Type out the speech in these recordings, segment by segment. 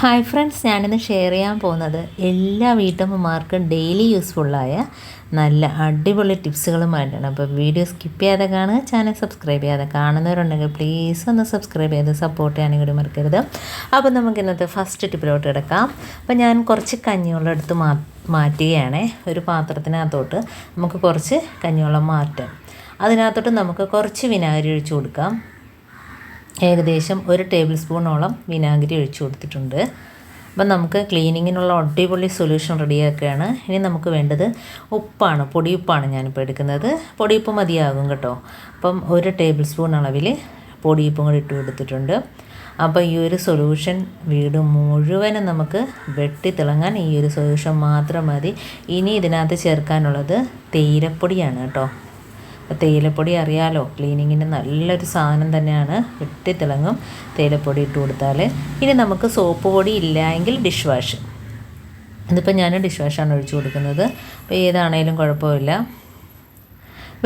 Hi friends ഞാനിന്ന് share ചെയ്യാൻ പോകുന്നത് എല്ലാ വീട്ടമ്മമാർക്കും ഡെയിലി യൂസ്ഫുള്ളായ നല്ല അടിപൊളി ടിപ്സുകളുമായിട്ടാണ് അപ്പോൾ വീഡിയോ സ്കിപ്പ് ചെയ്യാതെ കാണുക ചാനൽ സബ്സ്ക്രൈബ് ചെയ്യാതെ കാണുന്നവരുണ്ടെങ്കിൽ പ്ലീസ് ഒന്ന് സബ്സ്ക്രൈബ് ചെയ്ത് സപ്പോർട്ട് ചെയ്യാനും കൂടി മറക്കരുത്. അപ്പോൾ നമുക്ക് ഇന്നത്തെ ഫസ്റ്റ് ടിപ്പിലോട്ട് കിടക്കാം. അപ്പോൾ ഞാൻ കുറച്ച് കഞ്ഞിവെള്ളം എടുത്ത് മാ മാറ്റുകയാണേ. ഒരു പാത്രത്തിനകത്തോട്ട് നമുക്ക് കുറച്ച് കഞ്ഞിവെള്ളം മാറ്റാം. അതിനകത്തോട്ട് നമുക്ക് കുറച്ച് വിനാഗിരി ഒഴിച്ചു കൊടുക്കാം. ഏകദേശം ഒരു ടേബിൾ സ്പൂണോളം വിനാഗിരി ഒഴിച്ചു കൊടുത്തിട്ടുണ്ട്. അപ്പം നമുക്ക് ക്ലീനിങ്ങിനുള്ള അടിപൊളി സൊല്യൂഷൻ റെഡിയാക്കുകയാണ്. ഇനി നമുക്ക് വേണ്ടത് ഉപ്പാണ് പൊടിയുപ്പാണ് ഞാനിപ്പോൾ എടുക്കുന്നത്. പൊടിയുപ്പ് മതിയാകും കേട്ടോ. അപ്പം ഒരു ടേബിൾ സ്പൂൺ അളവിൽ പൊടിയുപ്പും കൂടി ഇട്ട് കൊടുത്തിട്ടുണ്ട്. അപ്പോൾ ഈ ഒരു സൊല്യൂഷൻ വീട് മുഴുവനും നമുക്ക് വെട്ടിത്തിളങ്ങാൻ ഈ ഒരു സൊല്യൂഷൻ മാത്രം മതി. ഇനി ഇതിനകത്ത് ചേർക്കാനുള്ളത് തേയിലപ്പൊടിയാണ് കേട്ടോ. തേയിലപ്പൊടി അറിയാലോ? ക്ലീനിങ്ങിന് നല്ലൊരു സാധനം തന്നെയാണ്. വെട്ടിത്തിളങ്ങും തേയിലപ്പൊടി ഇട്ട് കൊടുത്താൽ ഇനി നമുക്ക് സോപ്പ് പൊടി ഇല്ലായെങ്കിൽ ഡിഷ് വാഷ്. ഇതിപ്പോൾ ഞാൻ ഡിഷ് വാഷാണ് ഒഴിച്ചു കൊടുക്കുന്നത്. അപ്പോൾ ഏതാണേലും കുഴപ്പമില്ല.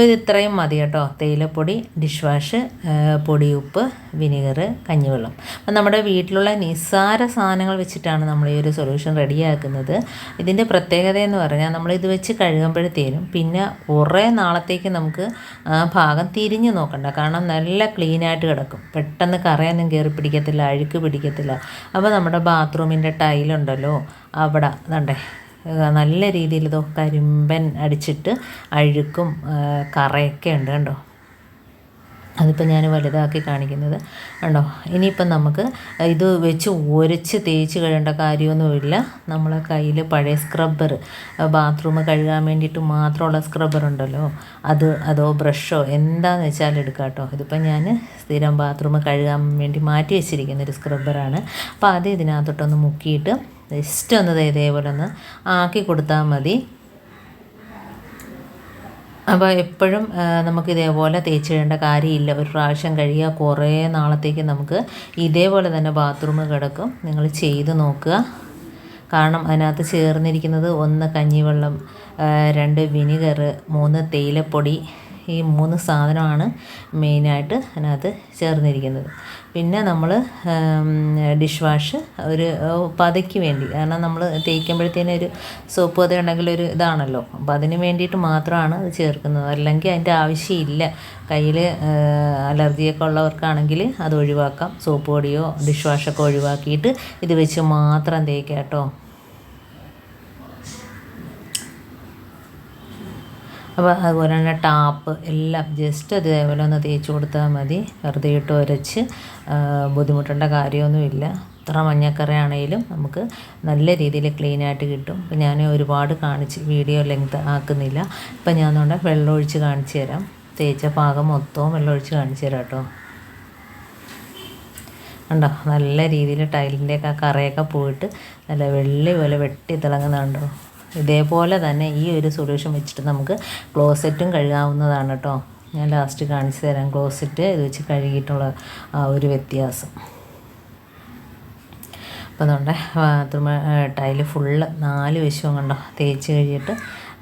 അപ്പോൾ ഇത് ഇത്രയും മതി കേട്ടോ. തേയിലപ്പൊടി ഡിഷ് വാഷ് പൊടിയുപ്പ് വിനീഗർ കഞ്ഞിവെള്ളം. അപ്പം നമ്മുടെ വീട്ടിലുള്ള നിസ്സാര സാധനങ്ങൾ വെച്ചിട്ടാണ് നമ്മൾ ഈ ഒരു സൊല്യൂഷൻ റെഡിയാക്കുന്നത്. ഇതിന്റെ പ്രത്യേകത എന്ന് പറഞ്ഞാൽ നമ്മൾ ഇത് വെച്ച് കഴുകുമ്പോഴത്തേനും പിന്നെ കുറേ നാളത്തേക്ക് നമുക്ക് ഭാഗം തിരിഞ്ഞു നോക്കണ്ട. കാരണം നല്ല ക്ലീനായിട്ട് കിടക്കും. പെട്ടെന്ന് കറയൊന്നും കയറി പിടിക്കത്തില്ല അഴുക്ക് പിടിക്കത്തില്ല. അപ്പോൾ നമ്മുടെ ബാത്റൂമിന്റെ ടൈലുണ്ടല്ലോ അവിടെ കണ്ടേ നല്ല രീതിയിൽ ഇതോ കരിമ്പൻ അടിച്ചിട്ട് അഴുക്കും കറയൊക്കെ ഉണ്ട് കണ്ടോ? അതിപ്പോൾ ഞാൻ വലുതാക്കി കാണിക്കുന്നത്. ഉണ്ടോ ഇനിയിപ്പം നമുക്ക് ഇത് വെച്ച് ഉരച്ച് തേച്ച് കഴിയേണ്ട കാര്യമൊന്നുമില്ല. നമ്മളെ കയ്യിൽ പഴയ സ്ക്രബ്ബർ ബാത്റൂം കഴുകാൻ വേണ്ടിയിട്ട് മാത്രമുള്ള സ്ക്രബ്ബർ ഉണ്ടല്ലോ അത് അതോ ബ്രഷോ എന്താണെന്ന് വെച്ചാൽ എടുക്കാം കേട്ടോ. ഇതിപ്പോൾ ഞാൻ സ്ഥിരം ബാത്റൂം കഴുകാൻ വേണ്ടി മാറ്റി വെച്ചിരിക്കുന്ന ഒരു സ്ക്രബ്ബറാണ്. അപ്പോൾ അത് ഇതിനകത്തോട്ടൊന്ന് മുക്കിയിട്ട് ജസ്റ്റ് ഒന്ന് ഇതേപോലെ ഒന്ന് ആക്കി കൊടുത്താൽ മതി. അപ്പോൾ എപ്പോഴും നമുക്ക് ഇതേപോലെ തേച്ച് ഇടേണ്ട കാര്യമില്ല. ഒരു പ്രാവശ്യം കഴിയുക കുറേ നാളത്തേക്ക് നമുക്ക് ഇതേപോലെ തന്നെ ബാത്റൂമിൽ കിടക്കും. നിങ്ങൾ ചെയ്ത് നോക്കുക. കാരണം അതിനകത്ത് ചേർന്നിരിക്കുന്നത് ഒന്ന് കഞ്ഞിവെള്ളം രണ്ട് വിനിഗർ മൂന്ന് തേയിലപ്പൊടി ഈ മൂന്ന് സാധനമാണ് മെയിനായിട്ട് അതിനകത്ത് ചേർന്നിരിക്കുന്നത്. പിന്നെ നമ്മൾ ഡിഷ് വാഷ് ഒരു പതയ്ക്ക് വേണ്ടി. കാരണം നമ്മൾ തേക്കുമ്പോഴത്തേനും ഒരു സോപ്പ് പത ഉണ്ടെങ്കിൽ ഒരു ഇതാണല്ലോ. അപ്പോൾ അതിന് വേണ്ടിയിട്ട് മാത്രമാണ് അത് ചേർക്കുന്നത്. അല്ലെങ്കിൽ അതിന്റെ ആവശ്യമില്ല. കയ്യിൽ അലർജിയൊക്കെ ഉള്ളവർക്കാണെങ്കിൽ അത് ഒഴിവാക്കാം. സോപ്പ് പൊടിയോ ഡിഷ് വാഷൊക്കെ ഒഴിവാക്കിയിട്ട് ഇത് വെച്ച് മാത്രം തേക്കാം കേട്ടോ. അപ്പോൾ അതുപോലെ തന്നെ ടാപ്പ് എല്ലാം ജസ്റ്റ് അതേപോലെ ഒന്ന് തേച്ച് കൊടുത്താൽ മതി. വെറുതെ ഇട്ട് ഉരച്ച് ബുദ്ധിമുട്ടേണ്ട കാര്യമൊന്നുമില്ല. എത്ര മഞ്ഞക്കറയാണെങ്കിലും നമുക്ക് നല്ല രീതിയിൽ ക്ലീൻ ആയിട്ട് കിട്ടും. ഇപ്പം ഞാൻ ഒരുപാട് കാണിച്ച് വീഡിയോ ലെങ്ത് ആക്കുന്നില്ല. ഇപ്പം ഞാൻ അതുകൊണ്ട് വെള്ളമൊഴിച്ച് കാണിച്ചു തരാം. തേച്ച പാകം മൊത്തവും വെള്ളമൊഴിച്ച് കാണിച്ചു തരാം കേട്ടോ. ഉണ്ടോ നല്ല രീതിയിൽ ടൈലിന്റെയൊക്കെ കറയൊക്കെ പോയിട്ട് നല്ല വെള്ളി പോലെ വെട്ടി തിളങ്ങുന്നുണ്ടോ. ഇതേപോലെ തന്നെ ഈ ഒരു സൊല്യൂഷൻ വെച്ചിട്ട് നമുക്ക് ക്ലോസറ്റും കഴുകാവുന്നതാണ് കേട്ടോ ഞാൻ ലാസ്റ്റ് കാണിച്ചു തരാം ക്ലോസറ്റ് ഇത് വെച്ച് കഴുകിയിട്ടുള്ള ആ ഒരു വ്യത്യാസം. അപ്പോൾ അതുകൊണ്ട് ബാത്റൂം ടൈൽ ഫുള്ള് നാല് വശവും കണ്ടോ? തേച്ച് കഴിഞ്ഞിട്ട്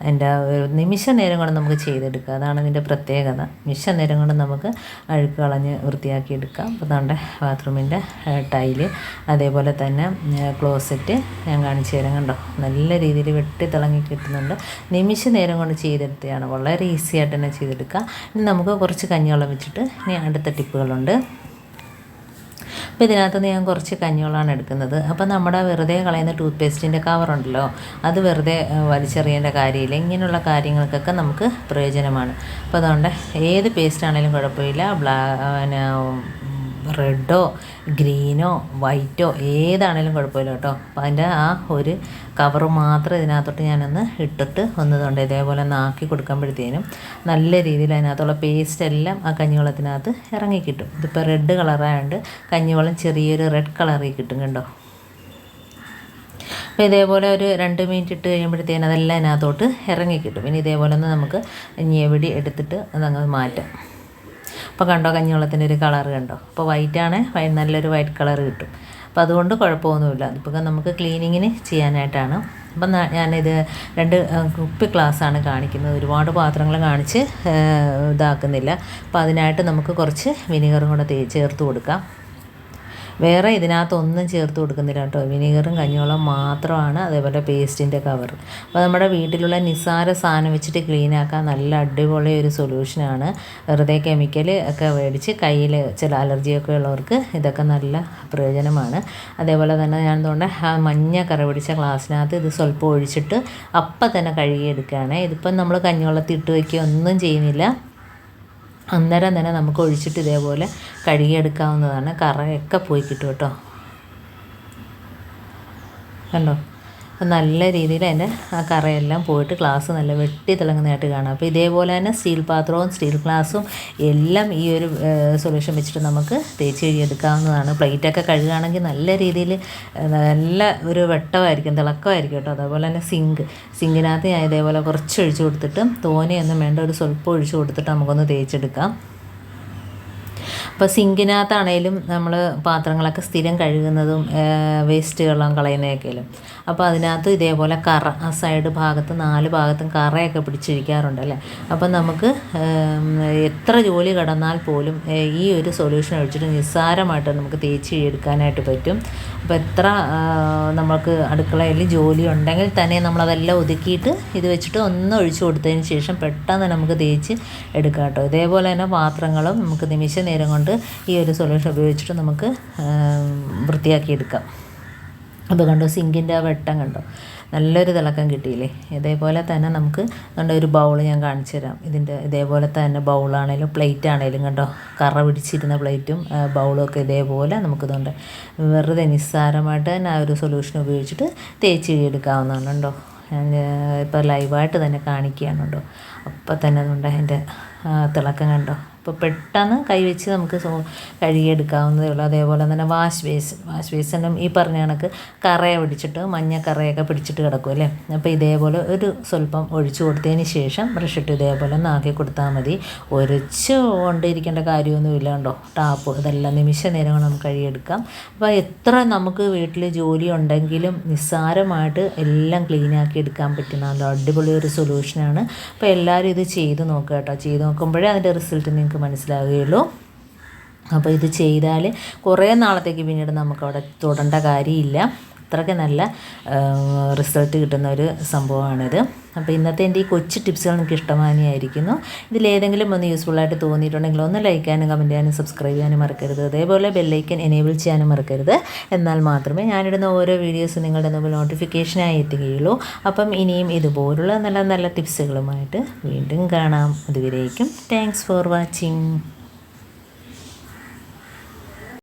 അതിന്റെ നിമിഷ നേരം കൊണ്ട് നമുക്ക് ചെയ്തെടുക്കാം. അതാണ് ഇതിന്റെ പ്രത്യേകത. നിമിഷ നേരം കൊണ്ട് നമുക്ക് അഴുക്ക് കളഞ്ഞ് വൃത്തിയാക്കി എടുക്കാം അപ്പോൾ നമ്മുടെ ബാത്റൂമിന്റെ ടൈൽ. അതേപോലെ തന്നെ ക്ലോസറ്റ് ഞാൻ കാണിച്ചു തരാം കണ്ടോ? നല്ല രീതിയിൽ വെട്ടി തിളങ്ങി കിട്ടുന്നുണ്ട്. നിമിഷ നേരം കൊണ്ട് ചെയ്തെടുത്തതാണ്. വളരെ ഈസി ആയിട്ട് തന്നെ ചെയ്തെടുക്കുക ഇനി നമുക്ക് കുറച്ച് കഞ്ഞിവെള്ളം വെച്ചിട്ട് ഇനി അടുത്ത ടിപ്പുകളുണ്ട്. അപ്പോൾ ഇതിനകത്ത് ഞാൻ കുറച്ച് കഞ്ഞിവെള്ളമാണ് എടുക്കുന്നത്. അപ്പോൾ നമ്മുടെ വെറുതെ കളയുന്ന ടൂത്ത് പേസ്റ്റിന്റെ കവറുണ്ടല്ലോ അത് വെറുതെ വലിച്ചെറിയേണ്ട കാര്യമില്ല. ഇങ്ങനെയുള്ള കാര്യങ്ങൾക്കൊക്കെ നമുക്ക് പ്രയോജനമാണ്. അപ്പോൾ അതുകൊണ്ട് ഏത് പേസ്റ്റ് ആണെങ്കിലും കുഴപ്പമില്ല. ബ്ലാ റെഡോ ഗ്രീനോ വൈറ്റോ ഏതാണേലും കുഴപ്പമില്ല കേട്ടോ. അപ്പോൾ അതിന്റെ ആ ഒരു കവർ മാത്രം ഇതിനകത്തോട്ട് ഞാനൊന്ന് ഇട്ടിട്ട് ഒന്നതുകൊണ്ട് ഇതേപോലെ ഒന്ന് ആക്കി കൊടുക്കുമ്പോഴത്തേനും നല്ല രീതിയിൽ അതിനകത്തുള്ള പേസ്റ്റ് എല്ലാം ആ കഞ്ഞിവെള്ളത്തിനകത്ത് ഇറങ്ങിക്കിട്ടും ഇതിപ്പോൾ റെഡ് കളറായതുകൊണ്ട് കഞ്ഞിവെള്ളം ചെറിയൊരു റെഡ് കളറിൽ കിട്ടും കണ്ടോ? അപ്പോൾ ഇതേപോലെ ഒരു രണ്ട് മിനിറ്റ് ഇട്ട് കഴിയുമ്പോഴത്തേനും അതെല്ലാം അതിനകത്തോട്ട് ഇറങ്ങിക്കിട്ടും ഇനി ഇതേപോലെ ഒന്ന് നമുക്ക് ഇനി എവിടെ എടുത്തിട്ട് അതങ്ങ് മാറ്റാം. അപ്പോൾ കണ്ടോ കഞ്ഞിവെള്ളത്തിന്റെ ഒരു കളർ കണ്ടോ? അപ്പോൾ വൈറ്റ് വൈറ്റാണ് നല്ലൊരു വൈറ്റ് കളർ കിട്ടും. അപ്പോൾ അതുകൊണ്ട് കുഴപ്പമൊന്നുമില്ല. അതിപ്പോൾ നമുക്ക് ക്ലീനിങ്ങിന് ചെയ്യാനായിട്ടാണ്. അപ്പം ഞാനിത് രണ്ട് കുപ്പി ഗ്ലാസ്സാണ് കാണിക്കുന്നത്. ഒരുപാട് പാത്രങ്ങൾ കാണിച്ച് ഇതാക്കുന്നില്ല. അപ്പോൾ അതിനായിട്ട് നമുക്ക് കുറച്ച് വിനീഗറും കൂടെ ചേർത്ത് കൊടുക്കാം. വേറെ ഇതിനകത്തൊന്നും ചേർത്ത് കൊടുക്കുന്നില്ല കേട്ടോ. വിനീഗറും കഞ്ഞോളം മാത്രമാണ് അതേപോലെ പേസ്റ്റിന്റെ കവർ. അപ്പോൾ നമ്മുടെ വീട്ടിലുള്ള നിസ്സാര സാധനം വെച്ചിട്ട് ക്ലീൻ ആക്കാൻ നല്ല അടിപൊളി ഒരു സൊല്യൂഷനാണ് വെറുതെ കെമിക്കൽ ഒക്കെ മേടിച്ച് കയ്യിൽ ചില അലർജിയൊക്കെ ഉള്ളവർക്ക് ഇതൊക്കെ നല്ല പ്രയോജനമാണ്. അതേപോലെ തന്നെ ഞാൻ തോന്നുന്നത് ആ മഞ്ഞ കറ പിടിച്ച ഗ്ലാസ്സിനകത്ത് ഇത് സ്വല്പം ഒഴിച്ചിട്ട് അപ്പം തന്നെ കഴുകിയെടുക്കുകയാണ്. ഇതിപ്പം നമ്മൾ കഞ്ഞിവെള്ളത്തിൽ ഇട്ട് വയ്ക്കുക ഒന്നും ചെയ്യുന്നില്ല. അന്നേരം തന്നെ നമുക്ക് ഒഴിച്ചിട്ട് ഇതേപോലെ കഴുകിയെടുക്കാവുന്നതാണ്. കറയൊക്കെ പോയി കിട്ടും കേട്ടോ. കണ്ടോ? അപ്പം നല്ല രീതിയിൽ അതിന്റെ ആ കറയെല്ലാം പോയിട്ട് ഗ്ലാസ് നല്ല വെട്ടി തിളങ്ങുന്നതായിട്ട് കാണാം. അപ്പോൾ ഇതേപോലെ തന്നെ സ്റ്റീൽ പാത്രവും സ്റ്റീൽ ഗ്ലാസ്സും എല്ലാം ഈ ഒരു സൊല്യൂഷൻ വെച്ചിട്ട് നമുക്ക് തേച്ച് കഴുകിയെടുക്കാവുന്നതാണ്. പ്ലേറ്റൊക്കെ കഴുകുകയാണെങ്കിൽ നല്ല രീതിയിൽ നല്ല ഒരു വെട്ടമായിരിക്കും തിളക്കമായിരിക്കും കേട്ടോ. അതേപോലെ തന്നെ സിങ്ക് സിങ്കിനകത്ത് ഞാൻ ഇതേപോലെ കുറച്ച് ഒഴിച്ച് കൊടുത്തിട്ട് തോനെയൊന്നും വേണ്ട ഒരു സ്വല്പം ഒഴിച്ച് കൊടുത്തിട്ട് നമുക്കൊന്ന് തേച്ചെടുക്കാം. ഇപ്പോൾ സിങ്കിനകത്താണേലും നമ്മൾ പാത്രങ്ങളൊക്കെ സ്ഥിരം കഴുകുന്നതും വേസ്റ്റ് വെള്ളം കളയുന്നതൊക്കെയല്ലോ. അപ്പോൾ അതിനകത്ത് ഇതേപോലെ കറ ആ സൈഡ് ഭാഗത്ത് നാല് ഭാഗത്തും കറയൊക്കെ പിടിച്ചിരിക്കാറുണ്ട് അല്ലേ. അപ്പോൾ നമുക്ക് എത്ര ജോലി കടന്നാൽ പോലും ഈ ഒരു സൊല്യൂഷൻ ഒഴിച്ചിട്ട് നിസ്സാരമായിട്ട് നമുക്ക് തേച്ച് എടുക്കാനായിട്ട് പറ്റും. അപ്പോൾ എത്ര നമുക്ക് അടുക്കളയിൽ ജോലി ഉണ്ടെങ്കിൽ തന്നെ നമ്മളതെല്ലാം ഒതുക്കിയിട്ട് ഇത് വെച്ചിട്ട് ഒന്ന് ഒഴിച്ചു കൊടുത്തതിന് ശേഷം പെട്ടെന്ന് നമുക്ക് തേച്ച് എടുക്കാം കേട്ടോ. ഇതേപോലെ തന്നെ പാത്രങ്ങളും നമുക്ക് നിമിഷ നേരം കൊണ്ട് ഈ ഒരു സൊല്യൂഷൻ ഉപയോഗിച്ചിട്ട് നമുക്ക് വൃത്തിയാക്കി എടുക്കാം അപ്പോൾ കണ്ടോ സിങ്കിന്റെ ആ വെട്ടം കണ്ടോ? നല്ലൊരു തിളക്കം കിട്ടിയില്ലേ? ഇതേപോലെ തന്നെ നമുക്ക് കണ്ടോ ഒരു ബൗൾ ഞാൻ കാണിച്ചു തരാം. ഇതിന്റെ ഇതേപോലെ തന്നെ ബൗളാണേലും പ്ലേറ്റ് ആണേലും കണ്ടോ? കറ പിടിച്ചിരുന്ന പ്ലേറ്റും ബൗളും ഒക്കെ ഇതേപോലെ നമുക്കിതുണ്ട് വെറുതെ നിസ്സാരമായിട്ട് തന്നെ ആ ഒരു സൊല്യൂഷൻ ഉപയോഗിച്ചിട്ട് തേച്ച് എടുക്കാവുന്നതാണ് കേട്ടോ ഇപ്പോൾ ലൈവായിട്ട് തന്നെ കാണിക്കുകയാണ് കേട്ടോ അപ്പം തന്നെ അതുകൊണ്ട് അതിന്റെ തിളക്കം കണ്ടോ? അപ്പോൾ പെട്ടെന്ന് കൈവച്ച് നമുക്ക് കഴുകിയെടുക്കാവുന്നതേ ഉള്ളൂ. അതേപോലെ തന്നെ വാഷ് ബേസിൻ വാഷ് ബേസിനും ഈ പറഞ്ഞ കണക്ക് കറയെ പിടിച്ചിട്ട് മഞ്ഞ കറയൊക്കെ പിടിച്ചിട്ട് കിടക്കും അല്ലേ? അപ്പോൾ ഇതേപോലെ ഒരു സ്വല്പം ഒഴിച്ചു കൊടുത്തതിന് ശേഷം ബ്രഷ് ഇട്ട് ഇതേപോലെ ഒന്ന് ആക്കി കൊടുത്താൽ മതി. ഒരച്ച് കൊണ്ടിരിക്കേണ്ട കാര്യമൊന്നുമില്ല കണ്ടോ? ടാപ്പ് ഇതെല്ലാം നിമിഷ നേരം കൊണ്ട് നമുക്ക് കഴുകിയെടുക്കാം. അപ്പോൾ എത്ര നമുക്ക് വീട്ടിൽ ജോലി ഉണ്ടെങ്കിലും നിസ്സാരമായിട്ട് എല്ലാം ക്ലീൻ ആക്കി എടുക്കാൻ പറ്റുന്ന നല്ല അടിപൊളി ഒരു സൊല്യൂഷനാണ് അപ്പോൾ എല്ലാവരും ഇത് ചെയ്ത് നോക്കുക കേട്ടോ. ചെയ്ത് നോക്കുമ്പോഴേ അതിന്റെ റിസൾട്ട് നിങ്ങൾക്ക് നിങ്ങൾക്ക് മനസ്സിലാകുകയുള്ളൂ അപ്പോൾ ഇത് ചെയ്താൽ കുറേ നാളത്തേക്ക് പിന്നീട് നമുക്കവിടെ തൊടേണ്ട കാര്യമില്ല. അത്രയ്ക്ക് നല്ല റിസൾട്ട് കിട്ടുന്ന ഒരു സംഭവമാണിത്. അപ്പോൾ ഇന്നത്തെ എന്റെ ഈ കൊച്ചു ടിപ്സുകൾ നിങ്ങൾക്ക് ഇഷ്ടമാനിയായിരിക്കുന്നു. ഇതിലേതെങ്കിലും ഒന്ന് യൂസ്ഫുൾ ആയിട്ട് തോന്നിയിട്ടുണ്ടെങ്കിൽ ഒന്ന് ലൈക്ക് ചെയ്യാനും കമന്റ് ചെയ്യാനും സബ്സ്ക്രൈബ് ചെയ്യാനും മറക്കരുത്. അതേപോലെ ബെല്ലൈക്കൻ എനേബിൾ ചെയ്യാനും മറക്കരുത്. എന്നാൽ മാത്രമേ ഞാനിടുന്ന ഓരോ വീഡിയോസും നിങ്ങളുടെ മുമ്പിൽ നോട്ടിഫിക്കേഷനായി എത്തുകയുള്ളൂ. അപ്പം ഇനിയും ഇതുപോലുള്ള നല്ല നല്ല ടിപ്സുകളുമായിട്ട് വീണ്ടും കാണാം. അതുവരേക്കും താങ്ക്സ് ഫോർ വാച്ചിങ്